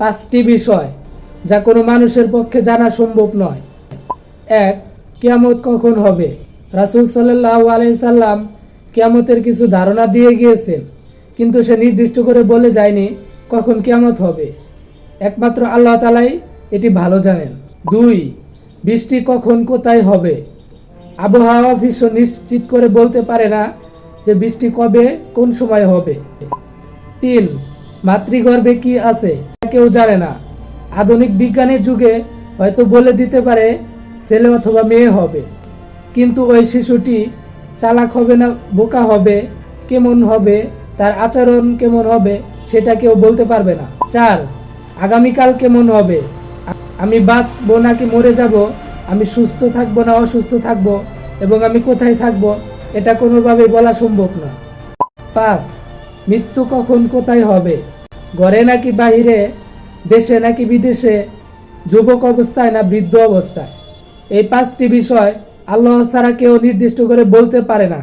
পাঁচটি বিষয় যা কোনো মানুষের পক্ষে জানা সম্ভব নয়। এক, কিয়ামত কখন হবে? রাসুল সাল্লাহ আলাইসাল্লাম কিয়ামতের কিছু ধারণা দিয়ে গিয়েছেন, কিন্তু সে নির্দিষ্ট করে বলে যায়নি কখন কিয়ামত হবে। একমাত্র আল্লাহ তালাই এটি ভালো জানেন। দুই, বৃষ্টি কখন কোথায় হবে? আবহাওয়া অফিস নিশ্চিত করে বলতে পারে না যে বৃষ্টি কবে, কোন সময় হবে। তিন, মাতৃগর্ভে কি আছে? কেউ জানে না। আধুনিক বিজ্ঞানের যুগে হয়তো বলে দিতে পারে ছেলে অথবা মেয়ে হবে। কিন্তু ওই শিশুটি চালাক হবে না, বোকা হবে, কেমন হবে, তার আচরণ কেমন হবে, সেটা কেউ বলতে পারবে না। চার, আগামীকাল কেমন হবে? আমি বাঁচবো নাকি মরে যাব? আমি সুস্থ থাকব না অসুস্থ থাকব? এবং আমি কোথায় থাকব? এটা কোনোভাবে বলা সম্ভব না। পাঁচ, মৃত্যু কখন কোথায় হবে? ঘরে নাকি বাহিরে দেশে নাকি বিদেশে যুবক অবস্থায় না বৃদ্ধ অবস্থায়? এই পাঁচটি বিষয় আল্লাহ ছাড়া কেউ নির্দিষ্ট করে বলতে পারে না।